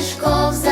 Школ